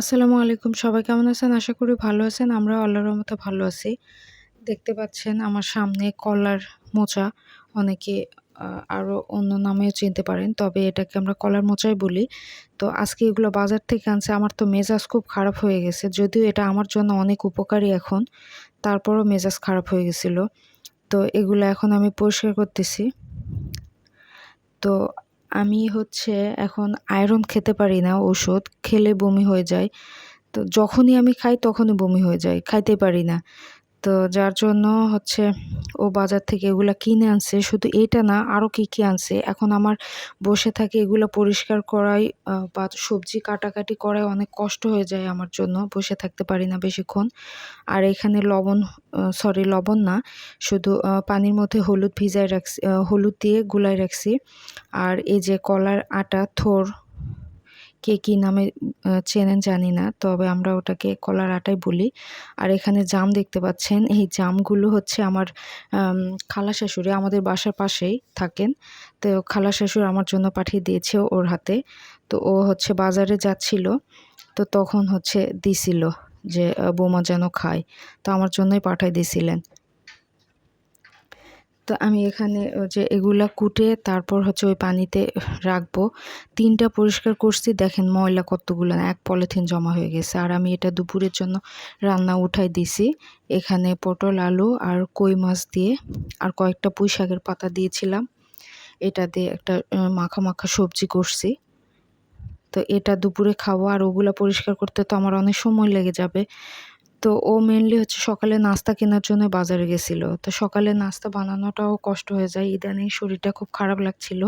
আসসালামু আলাইকুম। সবাই কেমন আছেন? আশা করি ভালো আছেন। আমরা আল্লাহর মতো ভালো আছি। দেখতে পাচ্ছেন আমার সামনে কলার মোচা। অনেকে আরও অন্য নামেও চিনতে পারেন, তবে এটাকে আমরা কলার মোচাই বলি। তো আজকে এগুলো বাজার থেকে আনছে। আমার তো মেজাজ খুব খারাপ হয়ে গেছে। যদিও এটা আমার জন্য অনেক উপকারী এখন, তারপরও মেজাজ খারাপ হয়ে গেছিল। তো এগুলো এখন আমি পরিষ্কার করতেছি। তো আমি হচ্ছে এখন আয়রন খেতে পারি না ওষুধ, খেলে বমি হয়ে যায়। তো যখনই আমি খাই তখনই বমি হয়ে যায়, খাইতে পারি না। তো যার জন্য হচ্ছে ও বাজার থেকে এগুলো কিনে আনছে। শুধু এইটা না আরও কী কী আনছে? এখন আমার বসে থাকে এগুলো পরিষ্কার করাই বা সবজি কাটাকাটি করাই অনেক কষ্ট হয়ে যায় আমার জন্য। বসে থাকতে পারি না বেশিক্ষণ। আর এখানে লবণ সরি লবণ না, শুধু পানির মধ্যে হলুদ ভিজায় রাখছি হলুদ দিয়ে গুলাই রাখছি। আর এই যে কলার আটা, থোর কে কী নামে চেনেন জানি না, তবে আমরা ওটাকে কলার আটাই বলি। আর এখানে জাম দেখতে পাচ্ছেন, এই জামগুলো হচ্ছে আমার খালা শাশুড়ি আমাদের বাসার পাশেই থাকেন। তো খালা শাশুড়ি আমার জন্য পাঠিয়ে দিয়েছে ওর হাতে। তো ও হচ্ছে বাজারে যাচ্ছিল, তো তখন হচ্ছে দিছিল যে বোমা যেন খায়। তো আমার জন্যই পাঠাই দিয়েছিলেন তো আমি এখানে যে এগুলা কুটে তারপর হচ্ছে ওই পানিতে রাখব। তিনটা পরিষ্কার করছি, দেখেন ময়লা কতগুলো এক পলিথিন জমা হয়ে গেছে। আর আমি এটা দুপুরের জন্য রান্না উঠাই দিছি। এখানে পটল, আলু আর কই মাছ দিয়ে আর কয়েকটা পুঁই শাকের পাতা দিয়েছিলাম। এটা দিয়ে একটা মাখা মাখা সবজি করছি। তো এটা দুপুরে খাব আর ওগুলা পরিষ্কার করতে তো আমার অনেক সময় লেগে যাবে। তো ও মেনলি হচ্ছে সকালে নাস্তা কেনার জন্য বাজারে গেছিল। তো সকালে নাস্তা বানানোটাও কষ্ট হয়ে যায়। ইদানিং শরীরটা খুব খারাপ লাগছিল।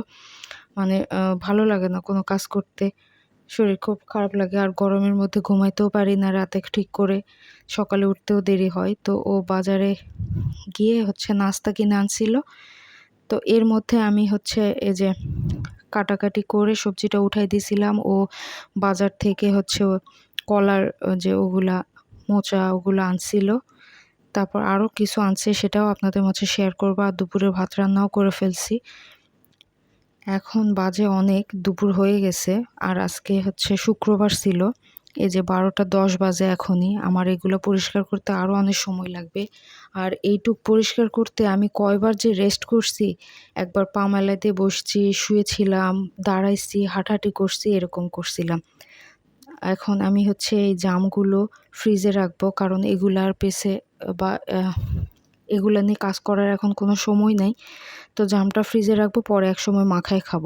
মানে ভালো লাগে না কোনো কাজ করতে। শরীর খুব খারাপ লাগে। আর গরমের মধ্যে ঘুমাইতেও পারি না রাতে ঠিক করে। সকালে উঠতেও দেরি হয়। তো ও বাজারে গিয়ে হচ্ছে নাস্তা কিনে আনছিল। তো এর মধ্যে আমি হচ্ছে এই যে কাটাকাটি করে সবজিটা উঠাই দিয়েছিলাম। ও বাজার থেকে হচ্ছে কলার, যে ওগুলা মোচা ওগুলো আনছিল। তারপর আরও কিছু আনছে, সেটাও আপনাদের মাঝে শেয়ার করব। আর দুপুরে ভাত রান্নাও করে ফেলছি। এখন বাজে অনেক, দুপুর হয়ে গেছে। আর আজকে হচ্ছে শুক্রবার ছিল। এই যে বারোটা দশ বাজে এখনই। আমার এগুলো পরিষ্কার করতে আরও অনেক সময় লাগবে। আর এইটুক পরিষ্কার করতে আমি কয়বার যে রেস্ট করছি, একবার পা মেলাতে বসছি, শুয়েছিলাম, দাঁড়াইছি, হাঁটাহাঁটি করছি, এরকম করছিলাম। এখন আমি হচ্ছে এই জামগুলো ফ্রিজে রাখব, কারণ এগুলার পেছে, বা এগুলা নিয়ে কাজ করার এখন কোনো সময় নাই। তো জামটা ফ্রিজে রাখব, পরে এক সময় মাখায় খাব।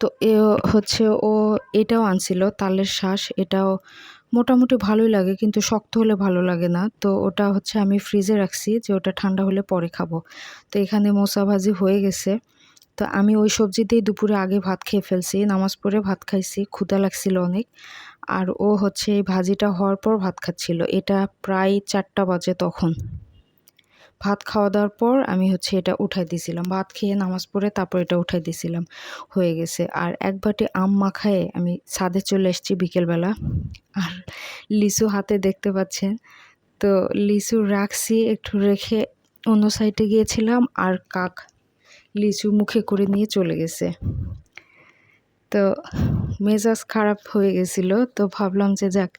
তো এ হচ্ছে ও এটাও আনছিল, তালের শ্বাস এটাও মোটামুটি ভালোই লাগে, কিন্তু শক্ত হলে ভালো লাগে না। তো ওটা হচ্ছে আমি ফ্রিজে রাখছি, যে ওটা ঠান্ডা হলে পরে খাব। তো এখানে মোসা ভাজি হয়ে গেছে। তো আমি ওই সবজি দিয়েই দুপুরে আগে ভাত খেয়ে ফেলছি, নামাজ পড়ে ভাত খাইছি ক্ষুদা লাগছিল অনেক। আর ও হচ্ছে এই ভাজিটা হওয়ার পর ভাত খাচ্ছিল, এটা প্রায় চারটা বাজে তখন। ভাত খাওয়া দাওয়ার পর আমি হচ্ছে এটা উঠাই দিয়েছিলাম ভাত খেয়ে নামাজ পড়ে তারপর এটা উঠাই দিয়েছিলাম হয়ে গেছে। আর এক বাটি আম মাখায়ে আমি ছাদে চলে এসেছি বিকেলবেলা। আর লিচু হাতে দেখতে পাচ্ছেন, তো লিচু রাখছি, একটু রেখে অন্য সাইডে গিয়েছিলাম, আর কাক লিচু মুখে করে নিয়ে চলে গেছে। তো মেজাজ খারাপ হয়ে গেছিল, তো ভাবলাম যে যাক,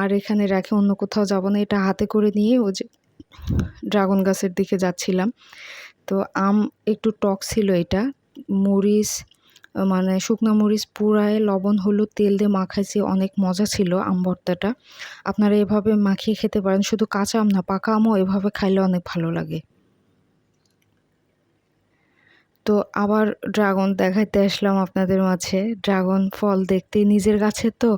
আর এখানে রাখে অন্য কোথাও যাব না, এটা হাতে করে নিয়ে ও যে ড্রাগন গাছের দিকে যাচ্ছিলাম। তো আম একটু টক ছিল এটা, মরিচ মানে শুকনো মরিচ পুরায় লবণ, হলুদ, তেল দিয়ে মাখাইছি, অনেক মজা ছিল আম ভর্তাটা। আপনারা এভাবে মাখিয়ে খেতে পারেন, শুধু কাঁচা আম না, পাকা আমও এভাবে খাইলে অনেক ভালো লাগে। তো আবার ড্রাগন দেখাইতে আসলাম আপনাদের মাঝে। ড্রাগন ফল দেখতে, নিজের গাছে তো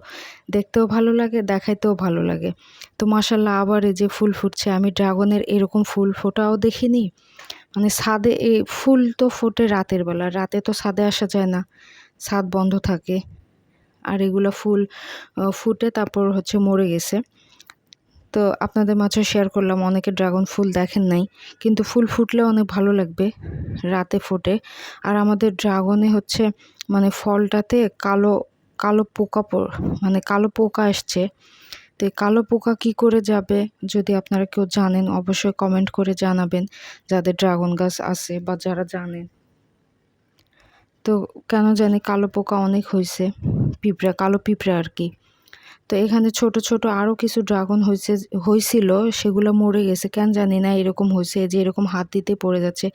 দেখতেও ভালো লাগে, দেখাইতেও ভালো লাগে। তো মাসাল্লাহ আবার এই যে ফুল ফুটছে, আমি ড্রাগনের এরকম ফুল ফোটাও দেখিনি। মানে ছাদে এই ফুল তো ফোটে রাতের বেলা, রাতে তো ছাদে আসা যায় না, ছাদ বন্ধ থাকে। আর এগুলো ফুল ফুটে তারপর হচ্ছে মরে গেছে। তো আপনাদের মাঝে শেয়ার করলাম, অনেকে ড্রাগন ফুল দেখেন নাই, কিন্তু ফুল ফুটলে অনেক ভালো লাগবে, রাতে ফোটে। আর আমাদের ড্রাগনে হচ্ছে মানে ফলটাতে কালো কালো পোকা মানে কালো পোকা আসছে। তো কালো পোকা কি করে যাবে, যদি আপনারা কেউ জানেন, অবশ্যই কমেন্ট করে জানাবেন, যাদের ড্রাগন গাছ আছে বা যারা জানেন। তো কেন জানি কালো পোকা অনেক হয়েছে পিঁপড়া, কালো পিঁপড়া আর কি। তো এখানে ছোট ছোট আরও কিছু ড্রাগন হয়েছে হয়েছিল সেগুলো মরে গেছে। কেন জানি না, এরকম হয়েছে যে এরকম হাত দিতে পড়ে যাচ্ছে।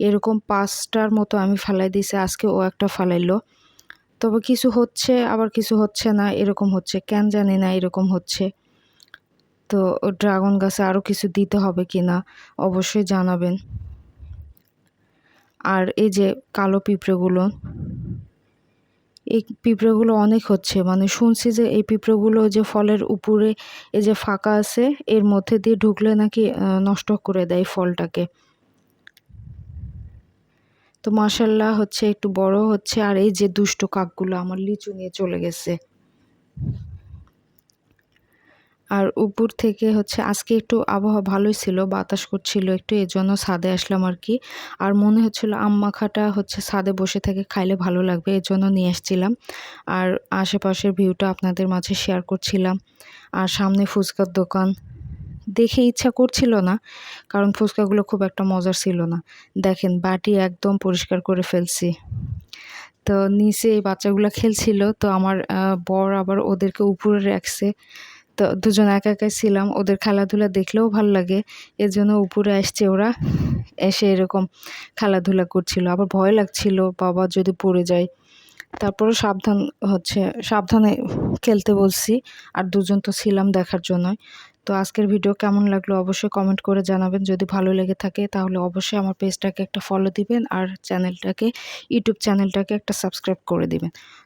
এরকম পাঁচটার মতো আমি ফালাই দিয়েছি, আজকে ও একটা ফালাইলো। তবে কিছু হচ্ছে, আবার কিছু হচ্ছে না, এরকম হচ্ছে। কেন জানি না, এরকম হচ্ছে। তো ড্রাগন গাছে আরও কিছু দিতে হবে কি না অবশ্যই জানাবেন। আর এই যে কালো পিঁপড়েগুলো এই পিঁপড়েগুলো অনেক হচ্ছে। মানে শুনছি যে এই পিঁপড়েগুলো যে ফলের উপরে এই যে ফাঁকা আছে, এর মধ্যে দিয়ে ঢুকলে নাকি নষ্ট করে দেয় ফলটাকে। তো মাসাল্লাহ হচ্ছে, একটু বড় হচ্ছে, আর এই যে দুষ্ট কাকগুলো আমার লিচু নিয়ে চলে গেছে। আর উপর থেকে হচ্ছে আজকে একটু আবহাওয়া ভালোই ছিল, বাতাস করছিল একটু এর জন্য ছাদে আসলাম আর কি। আর মনে হচ্ছিল আম মাখাটা হচ্ছে ছাদে বসে থেকে খাইলে ভালো লাগবে এর জন্য নিয়ে আসছিলাম। আর আশেপাশের ভিউটা আপনাদের মাঝে শেয়ার করছিলাম। আর সামনে ফুচকার দোকান। দেখে ইচ্ছা করছিল না, কারণ ফুচকাগুলো খুব একটা মজার ছিল না। দেখেন, বাটি একদম পরিষ্কার করে ফেলছি। তো নিচে এই বাচ্চাগুলো খেলছিল, তো আমার বর আবার ওদেরকে উপরে রাখছে। তো দুজন একা একাই ছিলাম। ওদের খেলাধুলা দেখলেও ভালো লাগে। এর জন্য উপরে আসছে ওরা, এসে এরকম খেলাধুলা করছিল। আবার ভয় লাগছিল, বাবা যদি পড়ে যায়। তারপরে সাবধান হচ্ছে, সাবধানে খেলতে বলছি। আর দুজন তো ছিলাম দেখার জন্যই। তো আজকের ভিডিও কেমন লাগল অবশ্যই কমেন্ট করে জানাবেন। যদি ভালো লেগে থাকে তাহলে অবশ্যই আমার পেজটাকে একটা ফলো দিবেন আর চ্যানেলটাকে ইউটিউব চ্যানেলটাকে একটা সাবস্ক্রাইব করে দিবেন।